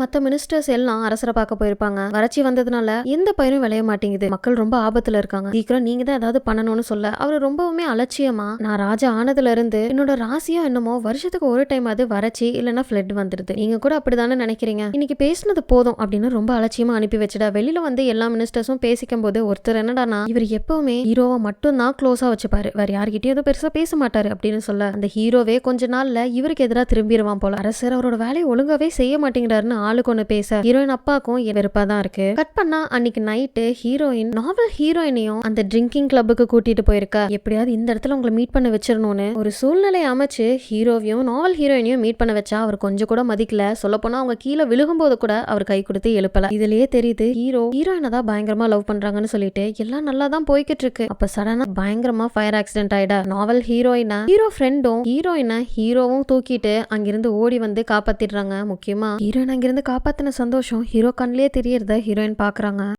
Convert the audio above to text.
மற்ற மினிஸ்டர்ஸ் எல்லாம் அரசரை பார்க்க போயிருப்பாங்க. வறட்சி வந்ததுனால எந்த பயிரும் விளைய மாட்டேங்குது. மக்கள் ரொம்ப ஆபத்துல இருக்காங்க. சீக்கிரம் நீங்க தான் ஏதாவது பண்ணணும்னு சொல்ல அவர் ரொம்பவுமே அலட்சியமா நான் ராஜா ஆனதுல இருந்து என்னோட ராசியோ என்னமோ வருஷத்துக்கு ஒரு டைம் அது வறட்சி இல்லைன்னா ஃபிளட் வந்துருது. நீங்க கூட அப்படிதானே நினைக்கிறீங்க? இன்னைக்கு பேசினது போதும் அப்படின்னு ரொம்ப அலட்சியமா அனுப்பி வச்சுடா வெளியில வந்து எல்லா மினிஸ்டர்ஸும் பேசிக்கும் போது ஒருத்தர் என்னடானா இவர் எப்பவுமே ஹீரோவை மட்டும் தான் க்ளோஸா வச்சுப்பாரு. வேற யார்கிட்டயும் எதுவும் பெருசா பேச மாட்டாரு அப்படின்னு சொல்ல அந்த ஹீரோவே கொஞ்ச நாள்ல இவருக்கு எதிராக திரும்பிடுவான் போல. அரசர் அவரோட வேலையை ஒழுங்காவே செய்ய மாட்டேங்கிறாருன்னு ஆளுக்கு ஒன்று பேச ஹீரோயின் அப்பாக்கும் வெறுப்பா தான் இருக்கு. கட் பண்ணா அன்னைக்கு நைட்டு ஹீரோயின் நாவல் ஹீரோயினையும் அந்த ட்ரிங்கிங் கிளப்புக்கு கூட்டிட்டு போயிருக்கா. எப்படியாவது இந்த இடத்துல உங்களை மீட் பண்ண வச்சிடணும்னு ஒரு சூழ்நிலை அமைச்சு ஹீரோவையும் நாவல் ஹீரோயினையும் மீட் பண்ண வச்சா அவர் கொஞ்சம் கூட மதிக்கல. சொல்ல போனா அவங்க கீழே விழுகும்போது கூட அவர் கை கொடுத்து எழுப்பல. இதுலயே தெரியுது ஹீரோ ஹீரோயினை தான் பயங்கரமா லவ் பண்றாங்கன்னு சொல்லிட்டு எல்லாம் நல்லா தான் போய்கிட்டு இருக்கு. அப்ப சடனா பயங்கரமா ஃபயர் ஆக்சிடென்ட் ஆயிடா. நாவல் ஹீரோயினா ஹீரோ ஃப்ரெண்டும் ஹீரோயினை ஹீரோவும் தூக்கிட்டு அங்கிருந்து ஓடி வந்து காப்பாத்திடுறாங்க. முக்கியமா ஹீரோயின் அங்கிருந்து காப்பாற்றின சந்தோஷம் ஹீரோ கண்லேயே தெரியறத ஹீரோயின் பாக்குறாங்க.